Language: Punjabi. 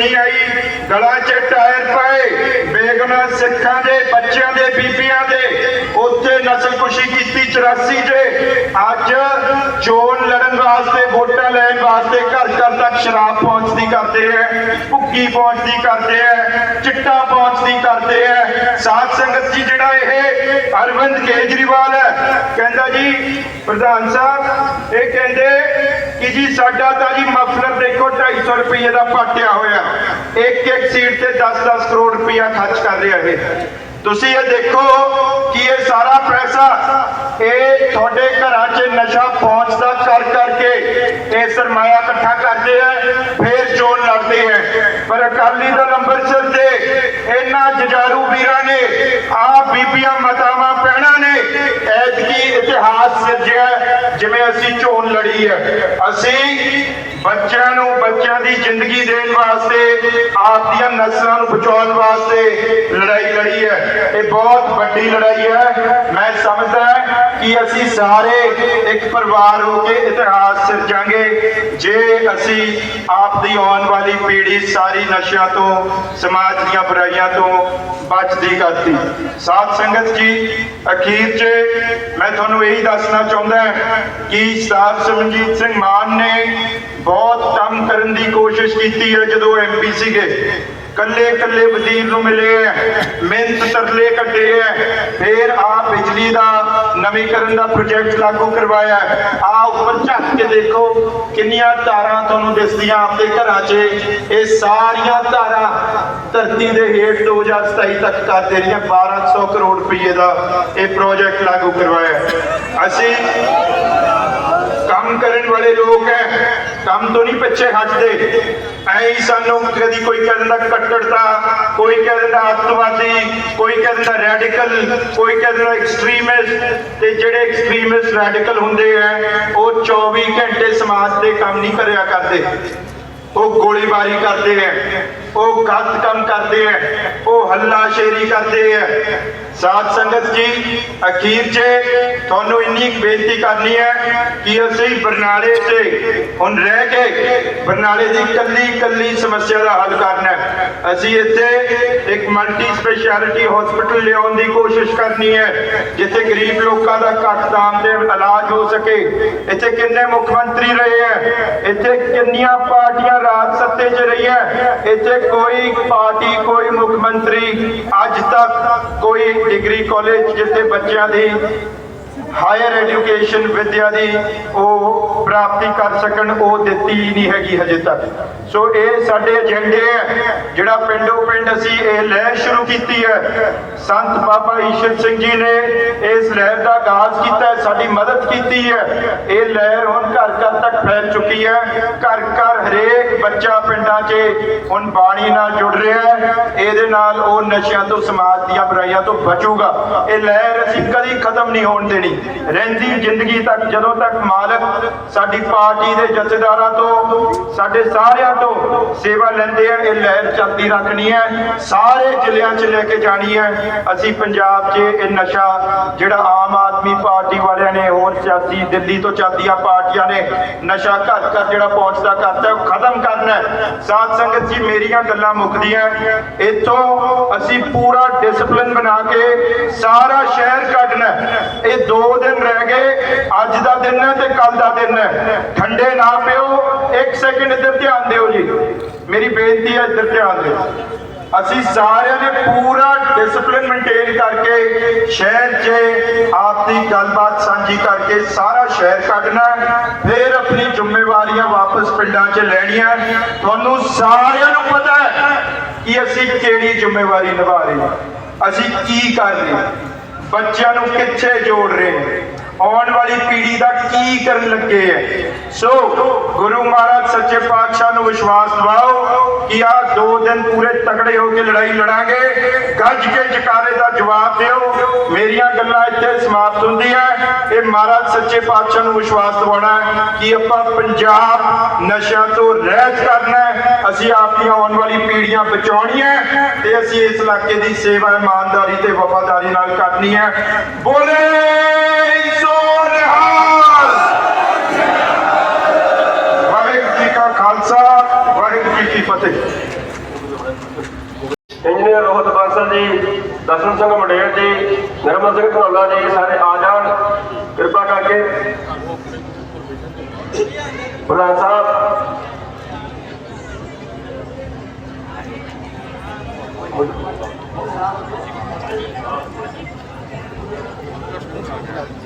ਨਹੀਂ ਆਈ ਗਲਾਂ 'ਚ ਟਾਇਰ ਪਏ ਬੇਗੁਨਾਹ ਸਿੱਖਾਂ ਦੇ, ਬੱਚਿਆਂ ਦੇ, ਬੀਬੀਆਂ ਦੇ, ਉੱਥੇ ਨਸਲਕੁਸ਼ੀ ਕੀਤੀ 84 'ਚ ਅੱਜ ਚੋਣ ਲੜਨ ਵਾਸਤੇ, ਵੋਟਾਂ ਲੈਣ ਵਾਸਤੇ ਘਰ ਘਰ ਤੱਕ ਸ਼ਰਾਬ ਪਹੁੰਚਦੀ ਕਰਦੇ ਹੈ ਭੁੱਕੀ ਪਹੁੰਚਦੀ ਕਰਦੇ ਹੈ ਚਿੱਟਾ ਪਹੁੰਚਦੀ ਕਰਦੇ ਹੈ ਸਾਧ ਸੰਗਤ ਜੀ, ਜਿਹੜਾ ਇਹ ਅਰਵਿੰਦ ਕੇਜਰੀਵਾਲ ਹੈ, ਕਹਿੰਦਾ ਜੀ, ਪ੍ਰਧਾਨ ਸਾਹਿਬ, ਇਹ ਕਹਿੰਦੇ ਕਿ ਜੀ, ਸਾਡਾ ਤਾਂ ਜੀ ਮਫਲਰ ਦੇਖੋ 250 ਰੁਪਏ ਦਾ ਪਾਟਿਆ ਹੋਇਆ। ਇੱਕ ਇੱਕ ਸੀਟ ਤੇ 10-10 ਕਰੋੜ ਰੁਪਇਆ ਖਰਚ ਕਰ ਰਿਹਾ ਇਹ। ਤੁਸੀਂ ਇਹ ਦੇਖੋ ਕਿ ਇਹ ਸਾਰਾ ਪੈਸਾ ਇਹ ਤੁਹਾਡੇ ਘਰਾਂ 'ਚ ਨਸ਼ਾ ਪਹੁੰਚਦਾ ਕਰ ਕਰਕੇ ਇਹ ਸਰਮਾਇਆ ਇਕੱਠਾ ਕਰਦੇ ਆ, ਫੇਰ ਚੋਣ ਲੜਦੇ ਆ। ਪਰ ਅਕਾਲੀ ਦਲ ਅੰਮ੍ਰਿਤਸਰ ਦੇ ਇਹਨਾਂ ਜਜਾਰੂ ਵੀਰਾਂ ਨੇ ਆ ਬੀਬੀਆਂ ਮਤਾਵਾਂ ਪਹਿਣਾ ਨੇ, ਐਤਕੀ ਇਤਿਹਾਸ ਸਿਰਜਿਆ, ਜਿਵੇਂ ਅਸੀਂ ਚੋਣ ਲੜੀ ਹੈ ਅਸੀਂ ਬੱਚਿਆਂ ਨੂੰ ਬੱਚਿਆਂ ਦੀ ਜ਼ਿੰਦਗੀ ਦੇਣ ਵਾਸਤੇ, ਆਪ ਦੀਆਂ ਨਸਲਾਂ ਨੂੰ ਬਚਾਉਣ ਵਾਸਤੇ ਬਹੁਤ ਵੱਡੀ ਲੜਾਈ ਹੈ। ਮੈਂ ਸਮਝਦਾ ਕਿ ਅਸੀਂ ਸਾਰੇ ਇੱਕ ਪਰਿਵਾਰ ਹੋ ਕੇ ਇਤਿਹਾਸ ਸਿਰਜਾਂਗੇ। ਜੇ ਅਸੀਂ ਆਪ ਦੀ ਆਉਣ ਵਾਲੀ ਪੀੜ੍ਹੀ ਸਾਰੀ ਨਸ਼ਿਆਂ ਤੋਂ, ਸਮਾਜ ਦੀਆਂ ਬੁਰਾਈਆਂ ਤੋਂ ਬਚਦੀ ਕਰਦੀ। ਸਾਧ ਸੰਗਤ ਜੀ, ਅਖੀਰ 'ਚ ਮੈਂ ਤੁਹਾਨੂੰ ਇਹੀ ਦੱਸਣਾ ਚਾਹੁੰਦਾ ਕਿ ਸਰਦਾਰ ਸਿਮਰਜੀਤ ਸਿੰਘ ਮਾਨ ਨੇ ਬਹੁਤ ਕੰਮ ਕਰਨ ਦੀ ਕੋਸ਼ਿਸ਼ ਕੀਤੀ ਹੈ ਜਦੋਂ ਐਮਪੀ ਸੀਗੇ। ਕੱਲੇ ਕੱਲੇ ਵਜ਼ੀਰ ਨੂੰ ਮਿਲੇ ਮਿਹਨਤ ਤਰਲੇ ਕੱਢੇ ਫਿਰ ਆ ਬਿਜਲੀ ਦਾ ਨਵੀਕਰਨ ਦਾ ਪ੍ਰੋਜੈਕਟ ਲਾਗੂ ਕਰਵਾਇਆ ਆ ਉੱਪਰ ਝੱਕ ਕੇ ਦੇਖੋ, ਕਿੰਨੀਆਂ ਤਾਰਾਂ ਤੁਹਾਨੂੰ ਦਿਸਦੀਆਂ ਆਪਦੇ ਘਰਾਂ 'ਚ। ਇਹ ਸਾਰੀਆਂ ਤਾਰਾਂ ਧਰਤੀ ਦੇ ਹੇਠ 2027 ਤੱਕ ਕਰ ਦੇਣੀਆਂ 1200 ਕਰੋੜ ਰੁਪਏ ਦਾ ਇਹ ਪ੍ਰੋਜੈਕਟ ਲਾਗੂ ਕਰਵਾਇਆ ਅਸੀਂ ਕੰਮ ਕਰਨ ਵਾਲੇ ਲੋਕ ਹੈ ਕੰਮ ਤੋਂ ਨਹੀਂ ਪਿੱਛੇ ਹਟਦੇ। ਐ ਸਾਨੂੰ ਕਦੀ ਕੋਈ ਕਹਿ ਦਿੰਦਾ ਕੱਟੜਤਾ, ਕੋਈ ਕਹਿ ਦਿੰਦਾ ਅੱਤਵਾਦੀ, ਕੋਈ ਕਹਿ ਦਿੰਦਾ ਰੈਡੀਕਲ ਕੋਈ ਕਹਿ ਦਿੰਦਾ ਐਕਸਟ੍ਰੀਮਿਸਟ ਤੇ ਜਿਹੜੇ ਐਕਸਟ੍ਰੀਮਿਸਟ ਰੈਡੀਕਲ ਹੁੰਦੇ ਆ, ਉਹ 24 ਘੰਟੇ ਸਮਾਜ ਦੇ ਕੰਮ ਨਹੀਂ ਕਰਿਆ ਕਰਦੇ। ਉਹ ਗੋਲੀਬਾਰੀ ਕਰਦੇ ਆ। ਉਹ ਗਲਤ ਕੰਮ ਕਰਦੇ ਆ, ਉਹ ਹੱਲਾਸ਼ੇਰੀ ਕਰਦੇ ਆ। ਸਾਧ ਸੰਗਤ ਜੀ, ਅਖੀਰ 'ਚ ਤੁਹਾਨੂੰ ਇੰਨੀ ਬੇਨਤੀ ਕਰਨੀ ਹੈ ਕਿ ਅਸੀਂ ਬਰਨਾਲੇ 'ਚ ਹੁਣ ਰਹਿ ਕੇ ਬਰਨਾਲੇ ਦੀ ਕੱਲੀ ਕੱਲੀ ਸਮੱਸਿਆ ਦਾ ਹੱਲ ਕਰਨਾ ਅਸੀਂ ਇੱਥੇ ਇੱਕ ਮਲਟੀ ਸਪੈਸ਼ਲਿਟੀ ਹਸਪੀਟਲ ਲਿਆਉਣ ਦੀ ਕੋਸ਼ਿਸ਼ ਕਰਨੀ ਹੈ, ਜਿੱਥੇ ਗਰੀਬ ਲੋਕਾਂ ਦਾ ਘੱਟ ਦਾਮ ਤੇ ਇਲਾਜ ਹੋ ਸਕੇ। ਇੱਥੇ ਕਿੰਨੇ ਮੁੱਖ ਮੰਤਰੀ ਰਹੇ ਹੈ? ਇੱਥੇ ਕਿੰਨੀਆਂ ਪਾਰਟੀਆਂ ਰਾਜ ਸੱਤੇ 'ਚ ਰਹੀਆਂ? ਇੱਥੇ ਕੋਈ ਪਾਰਟੀ ਕੋਈ ਮੁੱਖ ਮੰਤਰੀ ਅੱਜ ਤੱਕ ਕੋਈ ਡਿਗਰੀ ਕਾਲਜ ਜਿੱਥੇ ਬੱਚਿਆਂ ਦੀ ਹਾਇਰ ਐਜੂਕੇਸ਼ਨ ਵਿਦਿਆ ਦੀ ਉਹ ਪ੍ਰਾਪਤੀ ਕਰ ਸਕਣ, ਉਹ ਦਿੱਤੀ ਹੀ ਨਹੀਂ ਹੈਗੀ ਹਜੇ ਤੱਕ। ਸੋ ਇਹ ਸਾਡੇ ਏਜੰਡੇ ਹੈ, ਜਿਹੜਾ ਪਿੰਡੋ ਪਿੰਡ ਅਸੀਂ ਇਹ ਲਹਿਰ ਸ਼ੁਰੂ ਕੀਤੀ ਹੈ। ਸੰਤ ਬਾਬਾ ਈਸ਼ਰ ਸਿੰਘ ਜੀ ਨੇ ਇਸ ਲਹਿਰ ਦਾ ਆਗਾਜ਼ ਕੀਤਾ ਸਾਡੀ ਮਦਦ ਕੀਤੀ ਹੈ। ਇਹ ਲਹਿਰ ਹੁਣ ਘਰ ਘਰ ਤੱਕ ਫੈਲ ਚੁੱਕੀ ਹੈ। ਘਰ ਘਰ ਹਰੇਕ ਬੱਚਾ ਪਿੰਡਾਂ 'ਚ ਹੁਣ ਬਾਣੀ ਨਾਲ ਜੁੜ ਰਿਹਾ ਹੈ। ਇਹਦੇ ਨਾਲ ਉਹ ਨਸ਼ਿਆਂ ਤੋਂ, ਸਮਾਜ ਦੀਆਂ ਬੁਰਾਈਆਂ ਤੋਂ ਬਚੂਗਾ। ਇਹ ਲਹਿਰ ਅਸੀਂ ਕਦੀ ਖਤਮ ਨਹੀਂ ਹੋਣ ਦੇਣੀ। ਰਹਿੰਦੀ ਜ਼ਿੰਦਗੀ ਤੱਕ, ਜਦੋਂ ਤੱਕ ਮਾਲਕ ਸਾਡੀ ਪਾਰਟੀ ਦੇ ਜਥੇਦਾਰਾਂ ਤੋਂ, ਸਾਡੇ ਸਾਰਿਆਂ ਤੋਂ ਸੇਵਾ ਲੈਂਦੇ ਆ, ਇਹ ਲਹਿਰ ਚੱਲਦੀ ਰੱਖਣੀ ਹੈ, ਸਾਰੇ ਜ਼ਿਲ੍ਹਿਆਂ 'ਚ ਲੈ ਕੇ ਜਾਣੀ ਹੈ। ਅਸੀਂ ਪੰਜਾਬ 'ਚ ਇਹ ਨਸ਼ਾ ਜਿਹੜਾ ਆਮ ਆਦਮੀ ਪਾਰਟੀ ਵਾਲਿਆਂ ਨੇ, ਹੋਰ ਸਿਆਸੀ ਦਿੱਲੀ ਤੋਂ ਚੱਲਦੀਆਂ ਪਾਰਟੀਆਂ ਨੇ, ਨਸ਼ਾ ਘਰ ਘਰ ਜਿਹੜਾ ਪਹੁੰਚਦਾ ਕਰਤਾ ਉਹ ਖਤਮ ਕਰਨਾ ਹੈ। ਸਾਧ ਸੰਗਤ ਜੀ, ਮੇਰੀਆਂ ਗੱਲਾਂ ਮੁੱਕਦੀਆਂ ਇੱਥੋਂ ਅਸੀਂ ਪੂਰਾ ਡਿਸਪਲਿਨ ਬਣਾ ਕੇ ਸਾਰਾ ਸ਼ਹਿਰ ਕੱਢਣਾ ਇਹ ਦੋ ਦਿਨ ਰਹਿ ਗਏ, ਅੱਜ ਦਾ ਦਿਨ ਹੈ ਤੇ ਕੱਲ ਦਾ ਦਿਨ ਹੈ। ਠੰਡੇ ਨਾ ਪਿਓ, ਇੱਕ ਸੈਕਿੰਡ ਇੱਧਰ ਧਿਆਨ ਦਿਓ ਜੀ। ਮੇਰੀ ਬੇਨਤੀ ਹੈ ਇੱਧਰ ਧਿਆਨ ਦਿਓ। ਅਸੀਂ ਸਾਰਿਆਂ ਨੇ ਪੂਰਾ ਡਿਸਪਲਿਨ ਮੇਨਟੇਨ ਕਰਕੇ, ਸ਼ਹਿਰ 'ਚ ਆਪਦੀ ਗੱਲਬਾਤ ਸਾਂਝੀ ਕਰਕੇ ਸਾਰਾ ਸ਼ਹਿਰ ਕੱਢਣਾ ਫਿਰ ਆਪਣੀ ਜ਼ਿੰਮੇਵਾਰੀਆਂ ਵਾਪਸ ਪਿੰਡਾਂ 'ਚ ਲੈਣੀਆਂ ਤੁਹਾਨੂੰ ਸਾਰਿਆਂ ਨੂੰ ਪਤਾ ਹੈ ਕਿ ਅਸੀਂ ਕਿਹੜੀ ਜ਼ਿੰਮੇਵਾਰੀ ਨਿਭਾ ਰਹੇ ਹਾਂ। ਅਸੀਂ ਕੀ ਕਰ ਰਹੇ ਹਾਂ। ਬੱਚਿਆਂ ਨੂੰ ਕਿੱਥੇ ਜੋੜ ਰਹੇ ਹਾਂ ਆਉਣ ਵਾਲੀ ਪੀੜ੍ਹੀ ਦਾ ਕੀ ਕਰਨ ਲੱਗੇ ਹੈ ਸੋ ਗੁਰੂ ਮਹਾਰਾਜ ਸੱਚੇ ਪਾਤਸ਼ਾਹ ਨੂੰ ਵਿਸ਼ਵਾਸ ਦਿਵਾਓ ਕਿ ਆ ਦੋ ਦਿਨ ਪੂਰੇ ਤਕੜੇ ਹੋ ਕੇ ਲੜਾਈ ਲੜਾਂਗੇ। ਗੱਜ ਕੇ ਜਕਾਰੇ ਦਾ ਜਵਾਬ ਦਿਓ। ਮੇਰੀਆਂ ਗੱਲਾਂ ਇੱਥੇ ਸਮਾਪਤ ਹੁੰਦੀਆਂ ਇਹ ਮਹਾਰਾਜ ਸੱਚੇ ਪਾਤਸ਼ਾਹ ਨੂੰ ਵਿਸ਼ਵਾਸ ਦਿਵਾਉਣਾ ਕਿ ਆਪਾਂ ਪੰਜਾਬ ਨਸ਼ਿਆਂ ਤੋਂ ਰਹਿਤ ਕਰਨਾ ਅਸੀਂ ਆਪਣੀਆਂ ਆਉਣ ਵਾਲੀ ਪੀੜ੍ਹੀਆਂ ਬਚਾਉਣੀਆਂ ਤੇ ਅਸੀਂ ਇਸ ਇਲਾਕੇ ਦੀ ਸੇਵਾ ਇਮਾਨਦਾਰੀ ਤੇ ਵਫਾਦਾਰੀ ਨਾਲ ਕਰਨੀ ਹੈ। ਬੋਲੇ ਸੋ ਨਿਹਾਲ। ਵਾਹਿਗੁਰੂ ਜੀ ਕਾ ਖਾਲਸਾ, ਵਾਹਿਗੁਰੂ ਜੀ ਕੀ ਫਤਿਹ। ਇੰਜੀਨੀਅਰ ਰੋਹਤ ਬਾਂਸਲ ਜੀ, ਦਰਸ਼ਨ ਸਿੰਘ ਮੰਡੇਰ ਜੀ, ਨਿਰਮਲ ਸਿੰਘ ਧਨੌਲਾ ਜੀ ਸਾਰੇ ਆ ਜਾਣ। ਕਿਰਪਾ ਕਰਕੇ। ਪ੍ਰਧਾਨ ਸਾਹਿਬ Thank you.